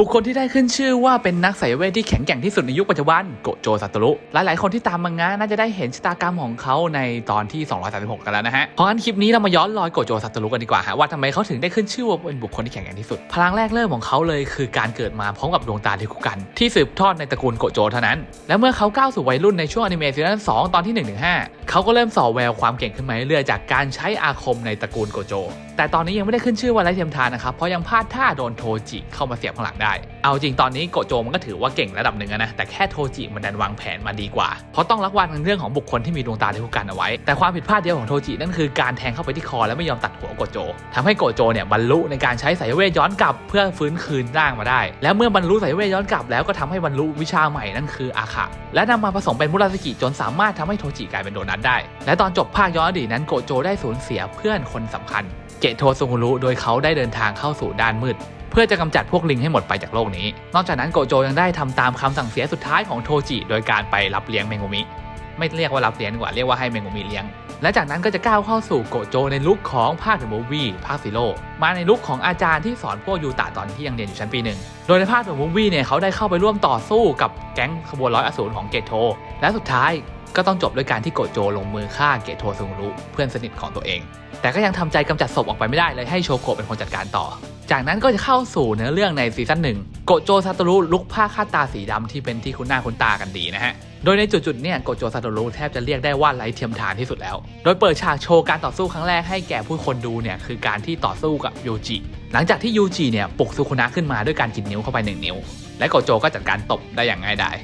บุคคลที่ได้ขึ้นชื่อว่าเป็นนักไสยเวทที่แข็งแกร่งที่สุดในยุคปัจจุบันโกโจซาโตรุ หลาย ๆ คนที่ตามมังงะน่าจะได้เห็นชะตากรรมของเขาในตอนที่ 236 กันแล้วนะฮะ เพราะงั้นคลิปนี้เรามาย้อนรอยโกโจซาโตรุกันดีกว่าฮะว่าทำไมเขาถึงได้ขึ้นชื่อว่าเป็นบุคคลที่แข็งแกร่งที่สุด พลังแรกเริ่มของเขาเลยคือการเกิดมาพร้อมกับดวงตาที่คู่กันที่สืบทอดในตระกูลโกโจเท่านั้น และเมื่อเขาก้าวสู่วัยรุ่นในช่วงอนิเมะซีซั่น2ตอนที่1นึเขาก็เริ่มส่อแววความเก่งขึ้นมาเรื่อยๆจากการใช้อาคมในตระกูลโกโจ แต่ตอนนี้ยังไม่ได้ขึ้นชื่อว่าไรเทียมทานนะครับเพราะยังพลาดท่าโดนโทจิเข้ามาเสียบข้างหลังได้เอาจริงตอนนี้โกโจมันก็ถือว่าเก่งระดับหนึ่งนะ แต่แค่โทจิมันดันวางแผนมาดีกว่า เพราะต้องรักวันในเรื่องของบุคคลที่มีดวงตาที่คู่กันเอาไว้ แต่ความผิดพลาดเดียวของโทจินั่นคือการแทงเข้าไปที่คอและไม่ยอมตัดหัวโกโจทำให้โกโจเนี่ยบรรลุในการใช้สายเวทย้อนกลับเพื่อฟื้นคืนร่างมาได้ และเมื่อบรรลุสายเวทย้อนกลับแล้วก็ทำให้บรรลุวิชาใหม่นั่นคืออาคาและนำมาผสมเป็นมุราสกิจนสามารถทำให้โทจิกลายเป็นโดนัทได้ และตอนจบภาคย้อนอดีตนั้นโกโจได้สูญเสียเพื่อนคนสำคัญ เกโทซุงุรุโดยเขาได้เดินทางเข้าสู่ด้านมืด พื่อจะกำจัดพวกลิงให้หมดไปจากโลกนี้ นอกจากนั้นโกโจยังได้ทำตามคำสั่งเสียสุดท้ายของโทจิ โดยการไปรับเลี้ยงเมงุมิ ไม่เรียกว่ารับเลี้ยงกว่าเรียกว่าให้เมงุมิเลี้ยง และจากนั้นก็จะก้าวเข้าสู่โกโจในลุคของภาคเดอะมูฟวี่ภาคซีโร่มาในลุคของอาจารย์ที่สอนพวกยูตะตอนที่ยังเรียนอยู่ชั้นปีหนึ่งโดยในภาคเดอะมูฟวี่เนี่ยเขาได้เข้าไปร่วมต่อสู้กับแก๊งขบวนร้อยอสูรของเกโทและสุดท้าย ก็ต้องจบด้วยการที่โกโจลงมือฆ่าเกโทซุงรุเพื่อนสนิทของตัวเอง แต่ก็ยังทำใจกำจัดศพออกไปไม่ได้เลยให้โชโกะเป็นคนจัดการต่อ จากนั้นก็จะเข้าสู่เนื้อเรื่องในซีซั่นหนึ่งโกโจซาโตรุลุกผ้าคาดตาสีดำที่เป็นที่คุ้นหน้าคุ้นตากันดีนะฮะโดยในจุดๆเนี่ยโกโจซาโตรุแทบจะเรียกได้ว่าไร้เทียมทานที่สุดแล้ว โดยเปิดฉากโชว์การต่อสู้ครั้งแรกให้แก่ผู้คนดูเนี่ยคือการที่ต่อสู้กับยูจิ หลังจากที่ยูจิเนี่ยปลุกซูคุนะขึ้นมาด้วยการกินนิ้วเข้าไปหนึ่งนิ้ว และโกโจก็จัดการตบได้อย่างง่ายดาย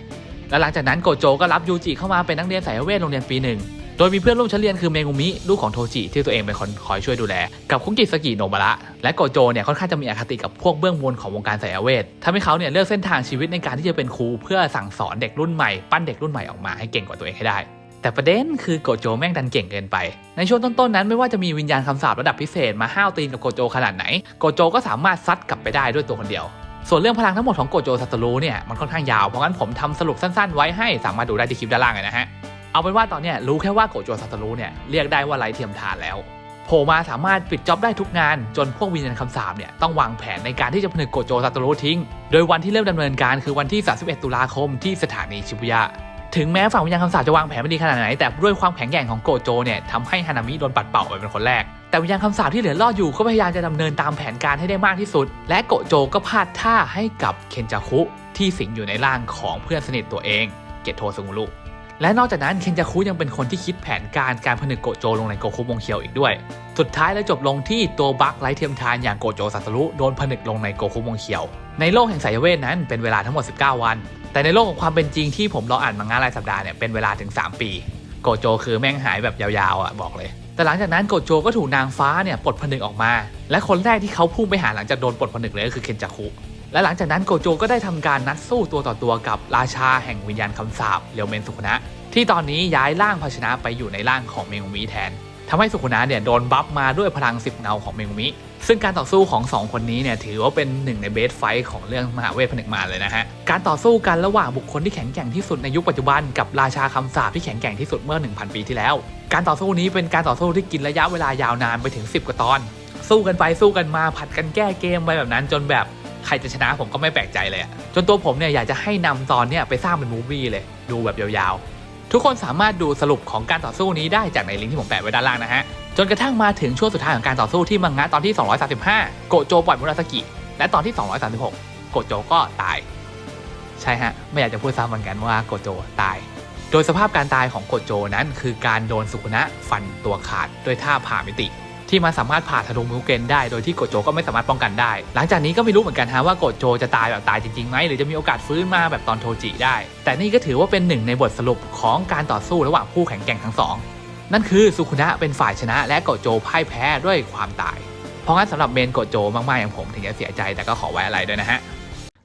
และหลังจากนั้นโกโจก็รับยูจิเข้ามาเป็นนักเรียนสายเวทโรงเรียนปีหนึ่งโดยมีเพื่อนร่วมชั้นเรียนคือเมงุมิลูกของโทจิที่ตัวเองเป็นคนคอยช่วยดูแล กับคุกิสกิโนบาระและโกโจเนี่ยค่อนข้างจะมีอคติกับพวกเบื้องบนของวงการสายเวททำให้เขาเนี่ยเลือกเส้นทางชีวิตในการที่จะเป็นครู เพื่อสั่งสอนเด็กรุ่นใหม่ปั้นเด็กรุ่นใหม่ออกมาให้เก่งกว่าตัวเองให้ได้แต่ประเด็นคือโกโจแม่งดันเก่งเกินไป ในช่วงต้นๆนั้นไม่ว่าจะมีวิญญาณคำสาประดับพิเศษมาห้าวตีนกับโกโจขนาดไหน โกโจก็สามารถซัดกลับไปได้ด้วยตัวคนเดียว ส่วนเรื่องพลังทั้งหมดของโกโจซาโตรุเนี่ยมันค่อนข้างยาวเพราะงั้นผมทำสรุปสั้นๆ ไว้ให้สามารถดูได้ที่คลิปด้านล่างเลยนะฮะเอาเป็นว่าตอนเนี้ยรู้แค่ว่าโกโจซาโตรุเนี่ยเรียกได้ว่าไร้เทียมทานแล้วโผล่มาสามารถปิดจ็อบได้ทุกงาน จนพวกวิญญาณคำสาปเนี่ยต้องวางแผนในการที่จะผนึกโกโจซาโตรุทิ้ง โดยวันที่เริ่มดำเนินการคือวันที่ 31 ตุลาคมที่สถานีชิบุยะ ถึงแม้ฝั่งวิญญาณคำสาปจะวางแผนไม่ดีขนาดไหน แต่ด้วยความแข็งแกร่งของโกโจเนี่ยทำให้ฮานามิโดนปัดเป่าไปเป็นคนแรก แต่วิญญาณคำสาปที่เหลือรอดอยู่ก็พยายามจะดำเนินตามแผนการให้ได้มากที่สุด และโกโจก็พลาดท่าให้กับเคนจาคุที่สิงอยู่ในร่างของเพื่อนสนิทตัวเอง เกตโทซุงุรุและนอกจากนั้นเคนจาคุยังเป็นคนที่คิดแผนการการผนึกโกโจลงในโกคุมงเคียวอีกด้วย สุดท้ายแล้วจบลงที่ตัวบัคไร้เทียมทานอย่างโกโจซาตรุโดนผนึกลงในโกคุมงเคียว ในโลกแห่งสายเวทนั้นเป็นเวลาทั้งหมด 19 วัน แต่ในโลกของความเป็นจริงที่ผมรออ่านมังงะรายสัปดาห์เนี่ยเป็นเวลาถึง 3 ปี โกโจคือแม่งหายแบบยาวๆอะบอกเลย แต่หลังจากนั้นโกโจก็ถูกนางฟ้าเนี่ยปลดผนึกออกมา และคนแรกที่เขาพุ่งไปหาหลังจากโดนปลดผนึกเลยก็คือเคนจาคุและหลังจากนั้นโกโจก็ได้ทำการนัดสู้ตัวต่อตัวกับราชาแห่งวิญญาณคำสาปเรียวเมนสุคนะที่ตอนนี้ย้ายร่างภาชนะไปอยู่ในร่างของเมงมิแทน ทำให้สุคุนะเนี่ยโดนบัฟมาด้วยพลังสิบเงาของเมงุมิ ซึ่งการต่อสู้ของสองคนนี้เนี่ยถือว่าเป็นหนึ่งในเบสไฟท์ของเรื่องมหาเวทผนึกมารเลยนะฮะ การต่อสู้กันระหว่างบุคคลที่แข็งแกร่งที่สุดในยุคปัจจุบันกับราชาคำสาปที่แข็งแกร่งที่สุดเมื่อ 1,000 ปีที่แล้ว การต่อสู้นี้เป็นการต่อสู้ที่กินระยะเวลายาวนานไปถึง 10 กว่าตอน สู้กันไปสู้กันมาผัดกันแก้เกมไปแบบนั้นจนแบบใครจะชนะผมก็ไม่แปลกใจเลย จนตัวผมเนี่ยอยากจะให้นำตอนเนี่ยไปสร้างเป็นมูฟวี่เลย ดูแบบยาวๆ ทุกคนสามารถดูสรุปของการต่อสู้นี้ได้จากในลิงก์ที่ผมแปะไว้ด้านล่างนะฮะ จนกระทั่งมาถึงช่วงสุดท้ายของการต่อสู้ที่มังงะตอนที่ 235 โกโจปล่อยมุราสกิ และตอนที่ 236 โกโจก็ตาย ใช่ฮะ ไม่อยากจะพูดซ้ำเหมือนกันว่าโกโจตาย โดยสภาพการตายของโกโจนั้น คือการโดนสุคุนะฟันตัวขาดด้วยท่าผ่ามิติ ที่มันสามารถผ่าทะลุมิวเกนได้โดยที่โกโจก็ไม่สามารถป้องกันได้ หลังจากนี้ก็ไม่รู้เหมือนกันฮะว่าโกโจจะตายแบบตายจริงๆไหมหรือจะมีโอกาสฟื้นมาแบบตอนโทจิได้ แต่นี่ก็ถือว่าเป็นหนึ่งในบทสรุปของการต่อสู้ระหว่างผู้แข่งแกร่งทั้งสองนั่นคือสุคุนะเป็นฝ่ายชนะ และโกโจพ่ายแพ้ด้วยความตาย เพราะงั้นสำหรับเมนโกโจมากๆอย่างผมถึงจะเสียใจแต่ก็ขอไว้อะไรด้วยนะฮะ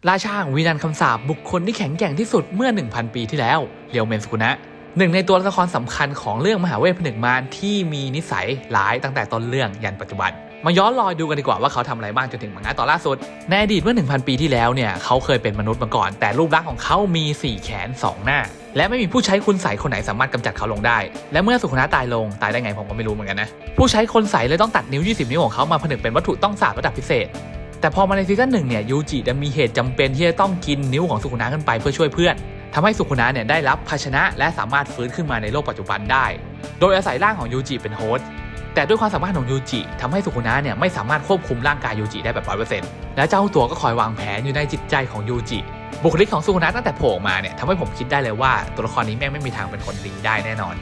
ราชางวิญญาณคำสาปบุคคลที่แข็งแกร่งที่สุดเมื่อ 1,000 ปีที่แล้วเรียวเมนสุคุนะ หนึ่งในตัวละครสำคัญของเรื่องมหาเวทผนึกมารที่มีนิสัยร้ายตั้งแต่ต้นเรื่องยันปัจจุบัน มาย้อนรอยดูกันดีกว่าว่าเขาทำอะไรบ้างจนถึงมังงะตอนล่าสุด ในอดีตเมื่อ 1,000 ปีที่แล้วเนี่ยเขาเคยเป็นมนุษย์มาก่อน แต่รูปลักษณ์ของเขามี 4 แขน 2 หน้า และไม่มีผู้ใช้คุณใสคนไหนสามารถกำจัดเขาลงได้ และเมื่อสุขนะตายลงตายได้ไงผมก็ไม่รู้เหมือนกันนะผู้ใช้คนใสเลยต้องตัดนิ้ว 20 นิ้วของเขามาผนึกเป็นวัตถุต้องสาบระดับพิเศษแต่พอมาในซีซั่นหนึ่งเนี่ยยูจิดันมีเหตุจำเป็นที่จะต้องกินนิ้วของสุขุนะขึ้นไปเพื่อช่วยเพื่อน ทำให้สุขุนะเนี่ยได้รับภาชนะและสามารถฟื้นขึ้นมาในโลกปัจจุบันได้ โดยอาศัยร่างของยูจิเป็นโฮสต์แต่ด้วยความสามารถของยูจิทำให้สุขุนะเนี่ยไม่สามารถควบคุมร่างกายยูจิได้แบบร้อยเปอร์เซ็นต์และเจ้าตัวก็คอยวางแผนอยู่ในจิตใจของยูจิบุคลิกของสุขุนะตั้งแต่โผล่มาเนี่ยทำให้ผมคิดได้เลยว่าตัวละครนี้แม่งไม่มีทางเป็นคนดีได้แน่นอน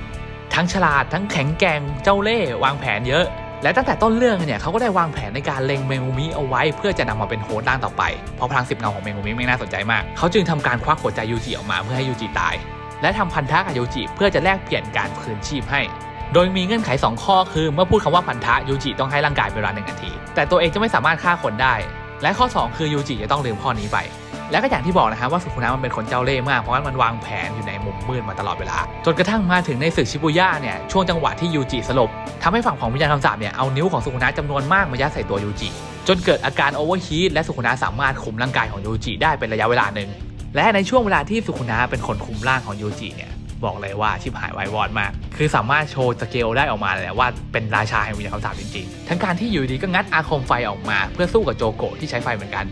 ทั้งฉลาดทั้งแข็งแกร่งเจ้าเล่ห์วางแผนเยอะ และตั้งแต่ต้นเรื่องเนี่ยเขาก็ได้วางแผนในการเล็งเมงูมิเอาไว้ เพื่อจะนำมาเป็นโฮสต์ร่างต่อไป เพราะพลังสิบเงาของเมงูมิไม่น่าสนใจมาก เขาจึงทำการควักหัวใจยูจิออกมาเพื่อให้ยูจิตาย และทำพันธะกับยูจิเพื่อจะแลกเปลี่ยนการคืนชีพให้ โดยมีเงื่อนไข 2 ข้อคือเมื่อพูดคำว่าพันธะยูจิต้องให้ร่างกายเป็นเวลาหนึ่งนาที แต่ตัวเองจะไม่สามารถฆ่าคนได้ และข้อ 2 คือยูจิจะต้องลืมข้อนี้ไป และก็อย่างที่บอกนะครับว่าสุขุนะมันเป็นคนเจ้าเล่ห์มากเพราะว่ามันวางแผนอยู่ในมุมมืดมาตลอดเวลา จนกระทั่งมาถึงในศึกชิบุย่าเนี่ยช่วงจังหวะที่ยูจิสลบทำให้ฝั่งของวิญญาณคำสาปเนี่ยเอานิ้วของสุขุนะจำนวนมากมายัดใส่ตัวยูจิจนเกิดอาการโอเวอร์ฮีทและสุขุนะสามารถคุมร่างกายของยูจิได้เป็นระยะเวลาหนึ่ง และในช่วงเวลาที่สุขุนะเป็นคนคุมร่างของยูจิเนี่ยบอกเลยว่าชิบหายไวายวอดมาก คือสามารถโชว์สเกลได้ออกมาเลยว่าเป็นราชาแห่งวิญญาณคำสาปจริงๆ ทั้งการที่อยู่ดีก็งัดอาคมไฟออกมา เพื่อสู้กับโจโกะที่ใช้ไฟเหมือนกัน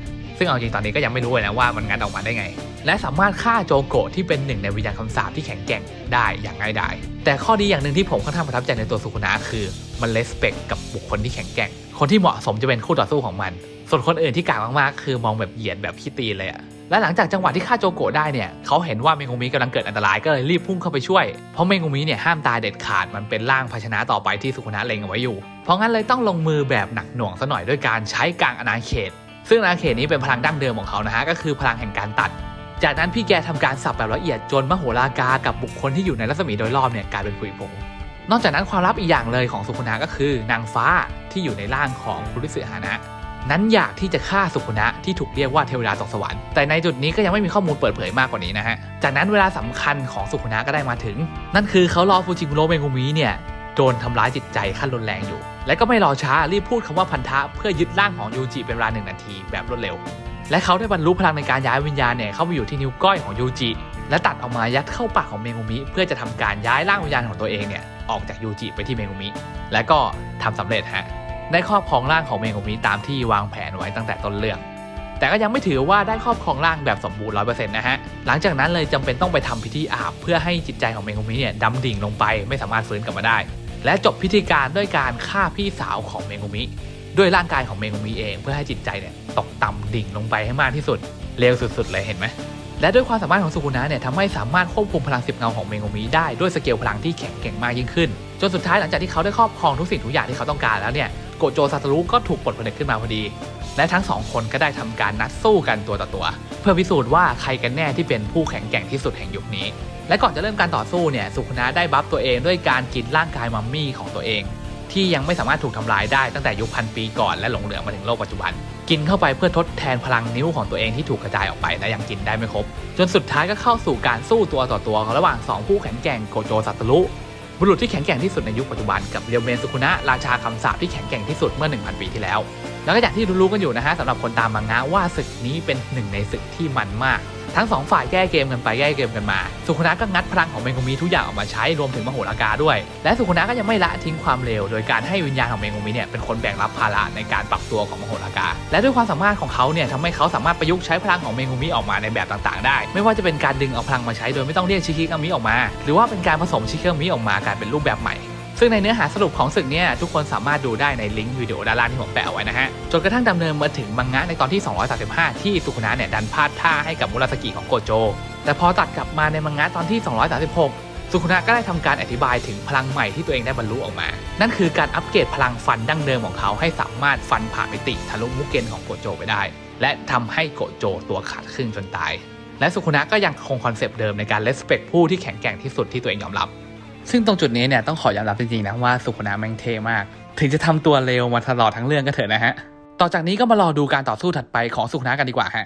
ซึ่งเอาจริงตอนนี้ก็ยังไม่รู้เลยนะว่ามันงัดออกมาได้ไง และสามารถฆ่าโจโกะที่เป็นหนึ่งในวิญญาณคำสาปที่แข็งแกร่งได้อย่างง่ายดายแต่ข้อดีอย่างหนึ่งที่ผมค่อนข้างประทับใจในตัวสุขุนะคือมันเลสเปกกับบุคคลที่แข็งแกร่ง คนที่เหมาะสมจะเป็นคู่ต่อสู้ของมัน ส่วนคนอื่นที่กลางมากๆ คือมองแบบเหยียดแบบขี้ตีเลยอะและหลังจากจังหวะที่ฆ่าโจโกะได้เนี่ยเขาเห็นว่าเมงุมิกำลังเกิดอันตรายก็เลยรีบพุ่งเข้าไปช่วย เพราะเมงุมิเนี่ยห้ามตายเด็ดขาดมันเป็นร่างภาชนะต่อไปที่สุขุนะเล็งเอาไว้อยู่ เพราะงั้นเลยต้องลงมือแบบหนักหน่วงซะหน่อยด้วยการใช้กางอาณาเขต ซึ่งอาณาเขตนี้เป็นพลังดั้งเดิมของเขานะฮะก็คือพลังแห่งการตัด จากนั้นพี่แกทำการสับแบบละเอียดจนมโหฬารกากับบุคคลที่อยู่ในรัศมีโดยรอบเนี่ยกลายเป็นผุยผงนอกจากนั้นความลับอีกอย่างเลยของสุขุนะก็คือนางฟ้าที่อยู่ในร่างของบุริสึหานะนั้นอยากที่จะฆ่าสุขุนะที่ถูกเรียกว่าเทวดาตกสวรรค์แต่ในจุดนี้ก็ยังไม่มีข้อมูลเปิดเผยมากกว่านี้นะฮะจากนั้นเวลาสำคัญของสุขุนะก็ได้มาถึง นั่นคือเขารอฟูจิมุโรเมงุมิเนี่ย โดนทำร้ายจิตใจขั้นรุนแรงอยู่ และก็ไม่รอช้ารีบพูดคำว่าพันธะเพื่อยึดร่างของยูจิเป็นเวลาหนึ่งนาทีแบบรวดเร็ว และเขาได้บรรลุพลังในการย้ายวิญญาณเนี่ยเข้าไปอยู่ที่นิ้วก้อยของยูจิและตัดออกมายัดเข้าปากของเมงุมิ เพื่อจะทำการย้ายร่างวิญญาณของตัวเองเนี่ยออกจากยูจิไปที่เมงุมิ และก็ทำสำเร็จฮะได้ครอบครองร่างของเมงุมิตามที่วางแผนไว้ตั้งแต่ต้นเรื่องแต่ก็ยังไม่ถือว่าได้ครอบครองร่างแบบสมบูรณ์ร้อยเปอร์เซ็นต์นะฮะ หลังจากนั้นเลยจำเป็นต้องไปทำพิธีอาบ เพื่อให้จิตใจของเมงุมิเนี่ยดำดิ่งลงไปไม่สามารถฟื้นกลับมาได้ และจบพิธีการด้วยการฆ่าพี่สาวของเมงุมิด้วยร่างกายของเมงุมิเองเพื่อให้จิตใจเนี่ยตกต่ำดิ่งลงไปให้มากที่สุดเร็วสุดๆเลยเห็นไหมและด้วยความสามารถของสุกุนะเนี่ยทำให้สามารถควบคุมพลังสิบเงาของเมงุมิได้ด้วยสเกลพลังที่แข็งแกร่งมากยิ่งขึ้นจนสุดท้ายหลังจากที่เขาได้ครอบครองทุกสิ่งทุกอย่างที่เขาต้องการแล้วเนี่ยโกโจซาตารุก็ถูกปลดผนึกขึ้นมาพอดี และทั้งสองคนก็ได้ทำการนัดสู้กันตัวต่อตัว เพื่อพิสูจน์ว่าใครกันแน่ที่เป็นผู้แข็งแกร่งที่สุดแห่งยุคนี้ และก่อนจะเริ่มการต่อสู้เนี่ยสุขุนะได้บัฟตัวเองด้วยการกินร่างกายมัมมี่ของตัวเอง ที่ยังไม่สามารถถูกทำลายได้ตั้งแต่ยุคพันปีก่อนและหลงเหลือมาถึงโลกปัจจุบัน กินเข้าไปเพื่อทดแทนพลังนิ้วของตัวเองที่ถูกกระจายออกไปและยังกินได้ไม่ครบ จนสุดท้ายก็เข้าสู่การสู้ตัวต่อตัวระหว่าง2ผู้แข็งแกร่งโกโจซัตรุบุรุษที่แข็งแกร่งที่สุดในยุคปัจจุบันกับเรียวเมนสุคุนะราชาคำสาปที่แข็งแกร่งที่สุดเมื่อ 1,000 ปีที่แล้ว แล้วก็อย่างที่รู้ๆกันอยู่นะฮะสำหรับคนตามมังงะว่าศึกนี้เป็นหนึ่งในศึกที่มันมาก ทั้งสองฝ่ายแก้เกมกันไปแก้เกมกันมา สุขุนะก็งัดพลังของเมงุมิทุกอย่างออกมาใช้รวมถึงมโหรากาด้วย และสุขุนะก็ยังไม่ละทิ้งความเร็ว โดยการให้วิญญาณของเมงุมิเนี่ยเป็นคนแบกรับภาระในการปรับตัวของมโหรากา และด้วยความสามารถของเขาเนี่ยทำให้เขาสามารถประยุกต์ใช้พลังของเมงุมิออกมาในแบบต่างๆ ได้ ไม่ว่าจะเป็นการดึงเอาพลังมาใช้โดยไม่ต้องเรียกชิคิกามิออกมา หรือว่าเป็นการผสมชิคิกามิออกมากลายเป็นรูปแบบใหม่ ซึ่งในเนื้อหาสรุปของศึกเนี่ยทุกคนสามารถดูได้ในลิงก์วิดีโอด้านล่างที่ผมแปะเอาไว้นะฮะจนกระทั่งดำเนินมาถึงมังงะในตอนที่ 235 ที่สุขุนะเนี่ยดันพลาดท่าให้กับมุราสกิของโกโจ แต่พอตัดกลับมาในมังงะตอนที่ 236สุขุนะก็ได้ทำการอธิบายถึงพลังใหม่ที่ตัวเองได้บรรลุออกมา นั่นคือการอัปเกรดพลังฟันดั้งเดิมของเขาให้สามารถฟันผ่านมิติทะลุมุกเกนของโกโจไปได้ และทำให้โกโจตัวขาดครึ่งจนตาย และสุขุนะก็ยังคงคอนเซปต์เดิมในการเลสเปคผู้ที่แข็งแกร่งที่สุดที่ตัวเองยอมรับ ซึ่งตรงจุดนี้เนี่ยต้องขอยอมรับจริงๆนะว่าสุขนาแม่งเทมาก ถึงจะทำตัวเร็วมาตลอดทั้งเรื่องก็เถอะนะฮะ ต่อจากนี้ก็มารอดูการต่อสู้ถัดไปของสุขนากันดีกว่าฮะ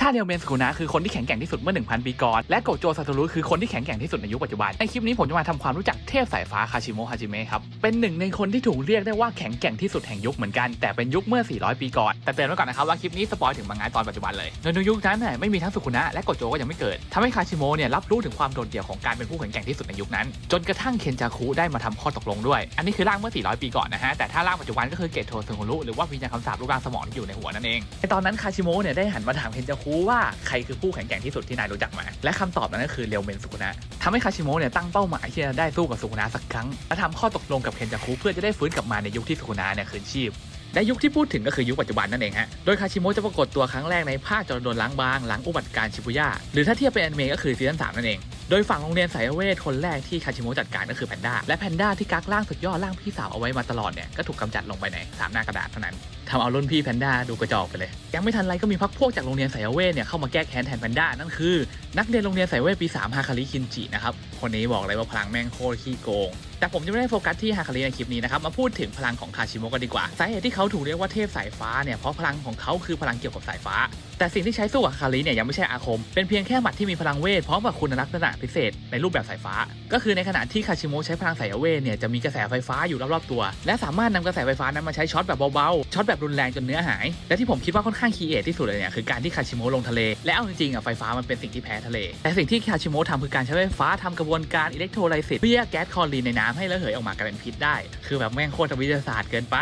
ถ้าเรียวเมนสกุนะคือคนที่แข็งแกร่งที่สุดเมื่อ 1,000 ปีก่อน และโกโจซาโตรุคือคนที่แข็งแกร่งที่สุดในยุคปัจจุบัน ในคลิปนี้ผมจะมาทำความรู้จักเทพสายฟ้าคาชิโมะฮาจิเมะครับ เป็นหนึ่งในคนที่ถูกเรียกได้ว่าแข็งแกร่งที่สุดแห่งยุคเหมือนกัน แต่เป็นยุคเมื่อ 400 ปีก่อน แต่เตือนไว้ก่อนนะครับว่าคลิปนี้สปอยถึงมังงะตอนปัจจุบันเลย ในยุคนั้นน่ะไม่มีทั้งสุกุนะและโกโจก็ยังไม่เกิดทำให้คาชิโมะเนี่ยรับรู้ถึงความโดดเดี่ยวของการเป็นผู้แข็งแกร่งที่สุดในยุคนั้น จนกระทั่งเคนจาคุได้มาทำข้อตกลงด้วย อันนี้คือร่างเมื่อ 400 ปีก่อนนะฮะแต่ถ้าร่างปัจจุบันก็คือเกตโทซึงุรุหรือว่าวิญญาณคำสาปรูปร่างสมองที่อยู่ในหัวนั่นเองในตอนนั้นคาชิโมะเนี่ยได้หันมาถามเคนจาคุว่าใครคือผู้แข็งแกร่งที่สุดที่นายรู้จักมา และคำตอบนั้นก็คือเรียวเมนสุกุนะทำให้คาชิโมะเนี่ยตั้งเป้าหมายที่จะได้สู้กับสุกุนะสักครั้งและทำข้อตกลงกับเคนจาคุเพื่อจะได้ฟื้นกลับมาในยุคที่สุกุนะเนี่ยคืนชีพและยุคที่พูดถึงก็คือยุคปัจจุบันนั่นเองฮะ โดยคาชิโมะจะปรากฏตัวครั้งแรกในภาคจรดนล้างบาง หลังอุบัติการชิบุย่า หรือถ้าเทียบเป็นอนิเมะก็คือซีซั่นสามนั่นเอง โดยฝั่งโรงเรียนสายเวทคนแรกที่คาชิโมะจัดการก็คือแพนด้าและแพนด้าที่กักร่างสุดยอดร่างพี่สาวเอาไว้มาตลอดเนี่ยก็ถูกกำจัดลงไปในสามหน้ากระดาษเท่านั้นทำเอารุ่นพี่แพนด้าดูกระจอกไปเลย ยังไม่ทันไรก็มีพักพวกจากโรงเรียนสายเวทเนี่ยเข้ามาแก้แค้นแทนแพนด้านั่นคือ นักเรียนโรงเรียนสายเวทปี3ฮาคาริคินจินะครับคนนี้บอกเลยว่าพลังแม่งโคตรขี้โกง แต่ผมจะไม่ได้โฟกัสที่ฮาคาริในคลิปนี้นะครับมาพูดถึงพลังของคาชิโมกันดีกว่าสาเหตุที่เขาถูกเรียกว่าเทพสายฟ้าเนี่ยเพราะพลังของเขาคือพลังเกี่ยวกับสายฟ้า แต่สิ่งที่ใช้สู้กับฮาคาริเนี่ยยังไม่ใช่อาคม เป็นเพียงแค่หมัดที่มีพลังเวทพร้อมกับคุณลักษณะพิเศษในรูปแบบสายฟ้า ก็คือในขณะที่คาชิโมใช้พลังสายเวทเนี่ยจะมีกระแสไฟฟ้าอยู่รอบๆตัว และสามารถนำกระแสไฟฟ้านั้นมาใช้ช็อตแบบเบาๆช็อตแบบรุนแรงจนเนื้อหายและที่ผมคิดว่าค่อนข้างคีเอทที่สุดเลยเนี่ยคือการที่คาชิโมะลงทะเลและเอาจริงๆอะไฟฟ้ามันเป็นสิ่งที่แพ้ทะเลแต่สิ่งที่คาชิโมทำคือการใช้ไฟฟ้าทำกระบวนการอิเล็กโทรไลซิสเพื่อแก๊สคลอรีนในน้ำให้ระเหยออกมากลายเป็นพิษได้ คือแบบแม่งโคตรวิทยาศาสตร์เกินไป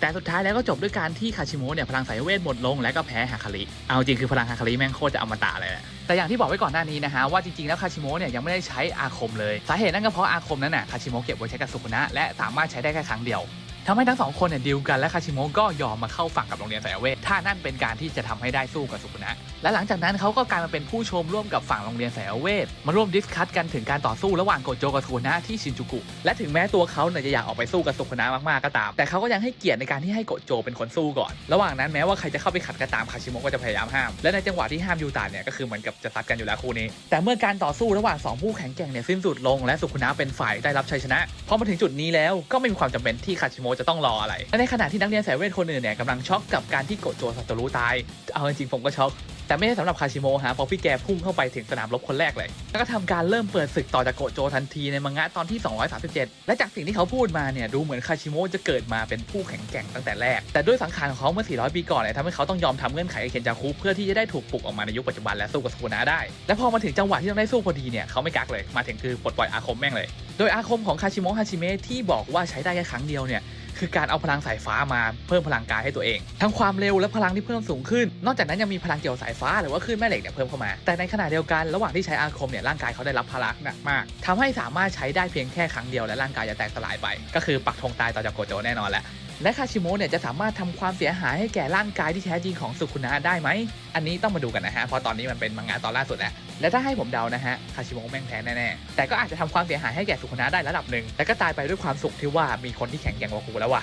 แต่สุดท้ายแล้วก็จบด้วยการที่คาชิโมะเนี่ยพลังสายเวทหมดลงและก็แพ้ฮาคาริเอาจริงคือพลังฮาคาริแม่งโคตรจะอมตะเลยแหละแต่อย่างที่บอกไว้ก่อนหน้านี้นะฮะว่าจริงๆแล้วคาชิโมะเนี่ยยังไม่ได้ใช้อาคมเลยสาเหตุนั่นก็เพราะอาคมนั้นน่ะคาชิโมะเก็บไว้ใช้กับสุกุนะและสามารถใช้ได้แค่ครั้งเดียวทำให้ทั้งสองคนเนี่ยดีลกันและคาชิโมะก็ยอมมาเข้าฝั่งกับโรงเรียนสายเวทถ้านั่นเป็นการที่จะทำให้ได้สู้กับสุกุนะและหลังจากนั้นเขาก็กลายมาเป็นผู้ชมร่วมกับฝั่งโรงเรียนสายเวทมาร่วมดิสคัตกันถึงการต่อสู้ระหว่างโกโจกับสุกุนะที่ชินจูกุ และถึงแม้ตัวเขาเนี่ยจะอยากออกไปสู้กับสุกุนะมากๆก็ตาม แต่เขาก็ยังให้เกียรติในการที่ให้โกโจเป็นคนสู้ก่อน ระหว่างนั้นแม้ว่าใครจะเข้าไปขัดก็ตามคาชิโมะก็จะพยายามห้าม และในจังหวะที่ห้ามยูตาเนี่ยก็คือเหมือนกับจะซัดกันอยู่แล้วคู่นี้ แต่เมื่อการต่อสู้ระหว่างสองผู้แข็งแกร่งเนี่ยสิ้นสุดลง และสุกุนะเป็นฝ่ายได้รับชัยชนะพอมาถึงจุดนี้แล้วก็ไม่มีความจำเป็นที่คาชิโมะจะต้องรออะไรและในขณะที่นักเรียนสายเวทคนอื่นเนี่ยกำลังช็อกกับการที่โกโจซาโตรุตาย เอาจริงๆผมก็ช็อก แต่ไม่ใช่สำหรับคาชิโมะฮะเพราะพี่แกพุ่งเข้าไปถึงสนามรบคนแรกเลย แล้วก็ทำการเริ่มเปิดศึกต่อจากโกโจทันทีในมังงะตอนที่ 237 และจากสิ่งที่เขาพูดมาเนี่ยดูเหมือนคาชิโมะจะเกิดมาเป็นผู้แข็งแกร่งตั้งแต่แรก แต่ด้วยสังขารของเขาเมื่อ 400 ปีก่อนเนี่ยทำให้เขาต้องยอมทำเงื่อนไขกับเคนจาคุเพื่อที่จะได้ถูกปลุกออกมาในยุคปัจจุบันและสู้กับสกุนะได้ และพอมาถึงจังหวะที่ต้องได้สู้พอดีเนี่ยเขาไม่กักเลย มาถึงคือปลดปล่อยอาคมแม่งเลย โดยอาคมของคาชิโมะฮาชิเมะที่บอกว่าใช้ได้แค่ครั้งเดียวเนี่ย คือการเอาพลังสายฟ้ามาเพิ่มพลังกายให้ตัวเอง ทั้งความเร็วและพลังที่เพิ่มสูงขึ้น นอกจากนั้นยังมีพลังเกี่ยวสายฟ้าหรือว่าคลื่นแม่เหล็กเนี่ยเพิ่มเข้ามา แต่ในขณะเดียวกันระหว่างที่ใช้อาคมเนี่ยร่างกายเขาได้รับพลังหนักมากทำให้สามารถใช้ได้เพียงแค่ครั้งเดียวและร่างกายจะแตกสลายไป ก็คือปักธงตายต่อจากโกโจแน่นอนแหละ และคาชิโมะเนี่ยจะสามารถทำความเสียหายให้แก่ร่างกายที่แท้จริงของสุคุนะได้ไหม อันนี้ต้องมาดูกันนะฮะ เพราะตอนนี้มันเป็นมังงะตอนล่าสุดแล้ว และถ้าให้ผมเดานะฮะ คาชิโมะแม่งแพ้แน่ๆ แต่ก็อาจจะทำความเสียหายให้แก่สุคุนะได้ระดับหนึ่ง แล้วก็ตายไปด้วยความสุขที่ว่ามีคนที่แข็งแกร่งกว่ากูแล้วว่ะ